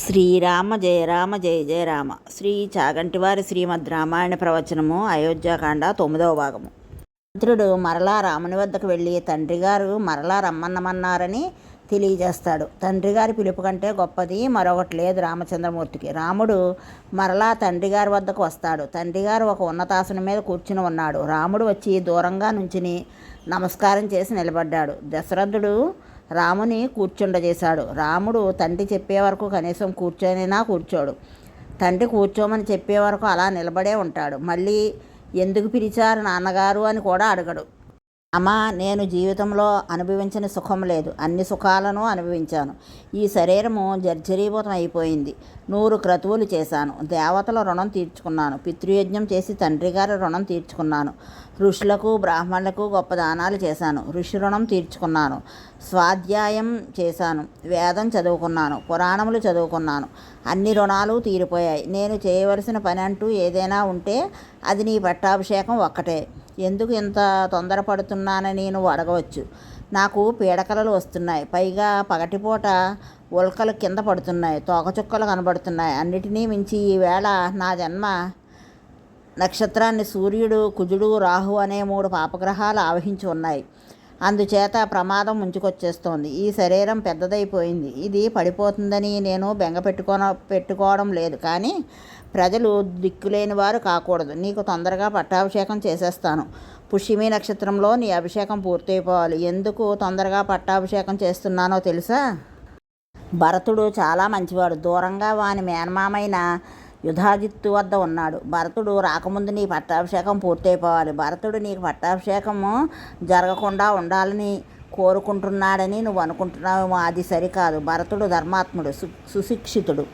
శ్రీరామ జయ రామ జయ జయ రామ. శ్రీ చాగంటివారి శ్రీమద్ రామాయణ ప్రవచనము అయోధ్యాకాండ తొమ్మిదవ భాగము. మంత్రుడు మరలా రాముని వద్దకు వెళ్ళి తండ్రి గారు మరలా రమ్మన్నమన్నారని తెలియజేస్తాడు. తండ్రి గారి పిలుపు కంటే గొప్పది మరొకటి లేదు రామచంద్రమూర్తికి. రాముడు మరలా తండ్రి గారి వద్దకు వస్తాడు. తండ్రి గారు ఒక ఉన్నతాసనం మీద కూర్చుని ఉన్నాడు. రాముడు వచ్చి దూరంగా నుంచుని నమస్కారం చేసి నిలబడ్డాడు. దశరథుడు రాముని కూర్చుండజేశాడు. రాముడు తండ్రి చెప్పే వరకు కనీసం కూర్చొనినా కూర్చోడు. తండ్రి కూర్చోమని చెప్పే వరకు అలా నిలబడే ఉంటాడు. మళ్ళీ ఎందుకు పిలిచారు నాన్నగారు అని కూడా అడగడు. అమ్మా నేను జీవితంలో అనుభవించిన సుఖం లేదు. అన్ని సుఖాలను అనుభవించాను. ఈ శరీరము జర్జరీభూతం అయిపోయింది. నూరు క్రతువులు చేశాను. దేవతల రుణం తీర్చుకున్నాను. పితృయజ్ఞం చేసి తండ్రి గారి రుణం తీర్చుకున్నాను. ఋషులకు బ్రాహ్మణులకు గొప్ప దానాలు చేశాను. ఋషి రుణం తీర్చుకున్నాను. స్వాధ్యాయం చేశాను. వేదం చదువుకున్నాను. పురాణములు చదువుకున్నాను. అన్ని రుణాలు తీరిపోయాయి. నేను చేయవలసిన పని అంటూ ఏదైనా ఉంటే అది నీ పట్టాభిషేకం ఒక్కటే. ఎందుకు ఇంత తొందరపడుతున్నానని నేను అడగవచ్చు. నాకు పీడకలలు వస్తున్నాయి. పైగా పగటిపూట ఉల్కలు కింద పడుతున్నాయి. తోకచుక్కలు కనబడుతున్నాయి. అన్నిటినీ మించి ఈవేళ నా జన్మ నక్షత్రాన్ని సూర్యుడు కుజుడు రాహు అనే మూడు పాపగ్రహాలు ఆవహించి ఉన్నాయి. అందుచేత ప్రమాదం ముంచుకొచ్చేస్తోంది. ఈ శరీరం పెద్దదైపోయింది. ఇది పడిపోతుందని నేను బెంగ పెట్టుకోన పెట్టుకోవడం లేదు. కానీ ప్రజలు దిక్కులేని వారు కాకూడదు. నీకు తొందరగా పట్టాభిషేకం చేసేస్తాను. పుష్యమి నక్షత్రంలో నీ అభిషేకం పూర్తయిపోవాలి. ఎందుకు తొందరగా పట్టాభిషేకం చేస్తున్నానో తెలుసా? భరతుడు చాలా మంచివాడు. దూరంగా వాని మేనమామైన యుధాజిత్తు వద్ద ఉన్నాడు. భరతుడు రాకముందు నీ పట్టాభిషేకం పూర్తయిపోవాలి. భరతుడు నీకు పట్టాభిషేకము జరగకుండా ఉండాలని కోరుకుంటున్నాడని నువ్వు అనుకుంటున్నావు అది సరికాదు. భరతుడు ధర్మాత్ముడు సు సుశిక్షితుడు.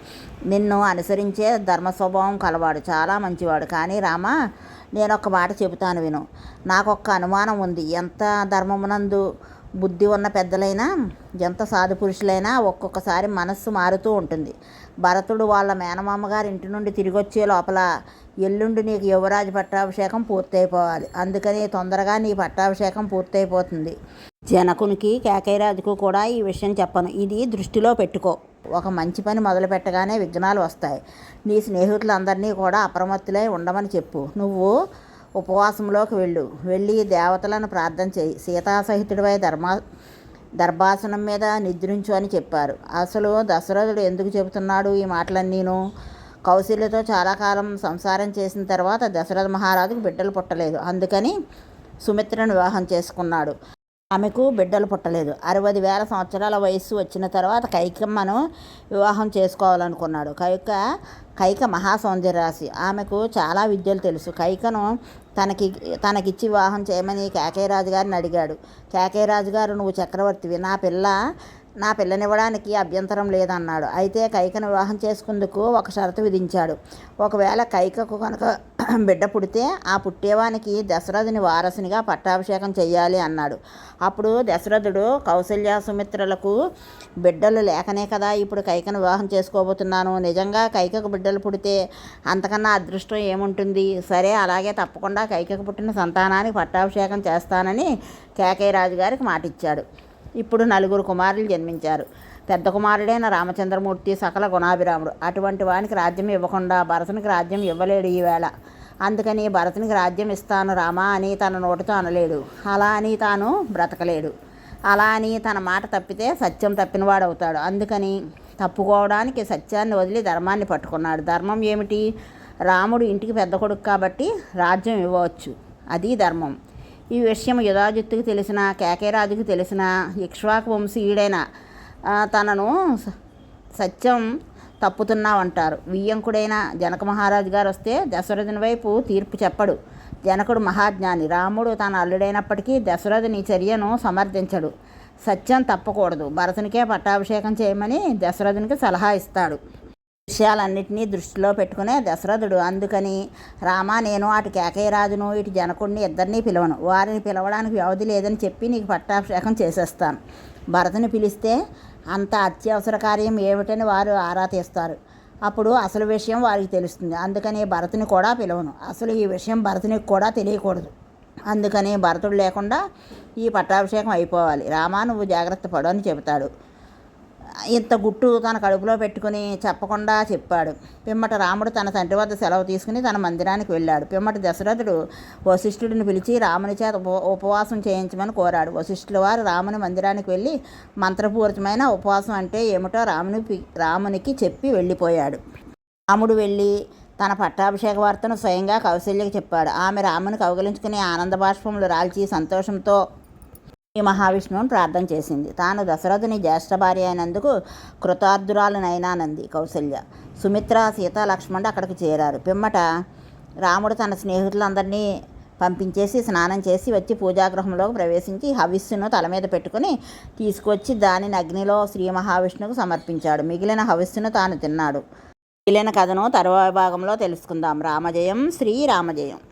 నిన్ను అనుసరించే ధర్మ స్వభావం కలవాడు. చాలా మంచివాడు. కానీ రామా నేను ఒక మాట చెబుతాను విను. నాకు ఒక్క అనుమానం ఉంది. ఎంత ధర్మమునందు బుద్ధి ఉన్న పెద్దలైనా ఎంత సాధు పురుషులైనా ఒక్కొక్కసారి మనస్సు మారుతూ ఉంటుంది. భరతుడు వాళ్ళ మేనమామ గారి ఇంటి నుండి తిరిగి వచ్చే లోపల ఎల్లుండి నీకు యువరాజు పట్టాభిషేకం పూర్తయిపోవాలి. అందుకని తొందరగా నీ పట్టాభిషేకం పూర్తయిపోతుంది. జనకునికి కేకైరాజుకు కూడా ఈ విషయం చెప్పను. ఇది దృష్టిలో పెట్టుకో. ఒక మంచి పని మొదలు పెట్టగానే విఘ్నాలు వస్తాయి. నీ స్నేహితులందరినీ కూడా అప్రమత్తులై ఉండమని చెప్పు. నువ్వు ఉపవాసంలోకి వెళ్ళు. వెళ్ళి దేవతలను ప్రార్థన చేయి. సీతాసహితుడిపై ధర్మా దర్భాసనం మీద నిద్రించు అని చెప్పారు. అసలు దశరథుడు ఎందుకు చెబుతున్నాడు ఈ మాటలన్నీను? కౌశల్యతో చాలా కాలం సంసారం చేసిన తర్వాత దశరథ మహారాజుకు బిడ్డలు పుట్టలేదు. అందుకని సుమిత్రను వివాహం చేసుకున్నాడు. ఆమెకు బిడ్డలు పుట్టలేదు. అరవై వేల సంవత్సరాల వయస్సు వచ్చిన తర్వాత కైకమ్మను వివాహం చేసుకోవాలనుకున్నాడు. కైక కైక మహాసౌందర్యరాశి ఆమెకు చాలా విద్యలు తెలుసు. కైకను తనకి తనకిచ్చి వివాహం చేయమని కేకేరాజు గారిని అడిగాడు. కేకేరాజు గారు నువ్వు చక్రవర్తివి. నా పిల్ల నా పిల్లనివ్వడానికి అభ్యంతరం లేదన్నాడు. అయితే కైకను వివాహం చేసుకుందుకు ఒక షరతు విధించాడు. ఒకవేళ కైకకు కనుక బిడ్డ పుడితే ఆ పుట్టేవానికి దశరథుని వారసునిగా పట్టాభిషేకం చేయాలి అన్నాడు. అప్పుడు దశరథుడు కౌశల్య సుమిత్రలకు బిడ్డలు లేకనే కదా ఇప్పుడు కైకను వివాహం చేసుకోబోతున్నాను. నిజంగా కైకకు బిడ్డలు పుడితే అంతకన్నా అదృష్టం ఏముంటుంది? సరే అలాగే తప్పకుండా కైకకు పుట్టిన సంతానానికి పట్టాభిషేకం చేస్తానని కేకయ్య రాజు గారికి మాటిచ్చాడు. ఇప్పుడు నలుగురు కుమారులు జన్మించారు. పెద్ద కుమారుడైన రామచంద్రమూర్తి సకల గుణాభిరాముడు. అటువంటి వానికి రాజ్యం ఇవ్వకుండా భరతునికి రాజ్యం ఇవ్వలేడు ఈవేళ. అందుకని భరతునికి రాజ్యం ఇస్తాను రామా అని తన నోటితో అనలేడు. అలా అని తాను బ్రతకలేడు. అలా అని తన మాట తప్పితే సత్యం తప్పినవాడు అవుతాడు అందుకని తప్పుకోవడానికి సత్యాన్ని వదిలి ధర్మాన్ని పట్టుకున్నాడు. ధర్మం ఏమిటి? రాముడు ఇంటికి పెద్ద కొడుకు కాబట్టి రాజ్యం ఇవ్వవచ్చు. అది ధర్మం. ఈ విషయం యుధాజిత్తుకు తెలిసిన కేకేరాజుకు తెలిసిన ఇక్ష్వాకు వంశీయుడైన తనను సత్యం తప్పుతున్నావంటారు. వియ్యంకుడైన జనక మహారాజు గారు వస్తే దశరథుని వైపు తీర్పు చెప్పడు. జనకుడు మహాజ్ఞాని. రాముడు తన అల్లుడైనప్పటికీ దశరథుని చర్యను సమర్థించడు. సత్యం తప్పకూడదు. భరతునికే పట్టాభిషేకం చేయమని దశరథునికి సలహా ఇస్తాడు. విషయాలన్నింటినీ దృష్టిలో పెట్టుకునే దశరథుడు. అందుకని రామా నేను అటు కేకయ్యరాజును ఇటు జనకుడిని ఇద్దరినీ పిలవను. వారిని పిలవడానికి వ్యవధి లేదని చెప్పి నీకు పట్టాభిషేకం చేసేస్తాను. భరతుని పిలిస్తే అంత అత్యవసర కార్యం ఏమిటని వారు ఆరా తీస్తారు. అప్పుడు అసలు విషయం వారికి తెలుస్తుంది. అందుకని భరతుని కూడా పిలవను. అసలు ఈ విషయం భరతునికి కూడా తెలియకూడదు. అందుకని భరతుడు లేకుండా ఈ పట్టాభిషేకం అయిపోవాలి. రామా నువ్వు జాగ్రత్త పడు అని చెబుతాడు. ఇంత గుట్టు తన కడుపులో పెట్టుకుని చెప్పకుండా చెప్పాడు. పిమ్మట రాముడు తన తండ్రి వద్ద సెలవు తీసుకుని తన మందిరానికి వెళ్ళాడు. పిమ్మట దశరథుడు వశిష్ఠుడిని పిలిచి రాముని చేత ఉప ఉపవాసం చేయించమని కోరాడు. వశిష్ఠుల వారు రాముని మందిరానికి వెళ్ళి మంత్రపూరితమైన ఉపవాసం అంటే ఏమిటో రాముని పి- రామునికి చెప్పి వెళ్ళిపోయాడు. రాముడు వెళ్ళి తన పట్టాభిషేక వార్తను స్వయంగా కౌశల్యకి చెప్పాడు. ఆమె రాముని కౌగలించుకుని ఆనంద బాష్పములు రాల్చి సంతోషంతో ఈ మహావిష్ణువుని ప్రార్థన చేసింది. తాను దశరథుని జ్యేష్ఠ భార్య అయినందుకు కృతార్థురాలనైనానంది కౌసల్య. సుమిత్ర సీత లక్ష్మణుడు అక్కడికి చేరారు. పిమ్మట రాముడు తన స్నేహితులందరినీ పంపించేసి స్నానం చేసి వచ్చి పూజాగృహంలోకి ప్రవేశించి హవిస్సును తల మీద పెట్టుకుని తీసుకొచ్చి దానిని అగ్నిలో శ్రీ మహావిష్ణువుకు సమర్పించాడు. మిగిలిన హవిస్సును తాను తిన్నాడు. మిగిలిన కథను తరువాయి భాగంలో తెలుసుకుందాం. రామజయం శ్రీ రామజయం.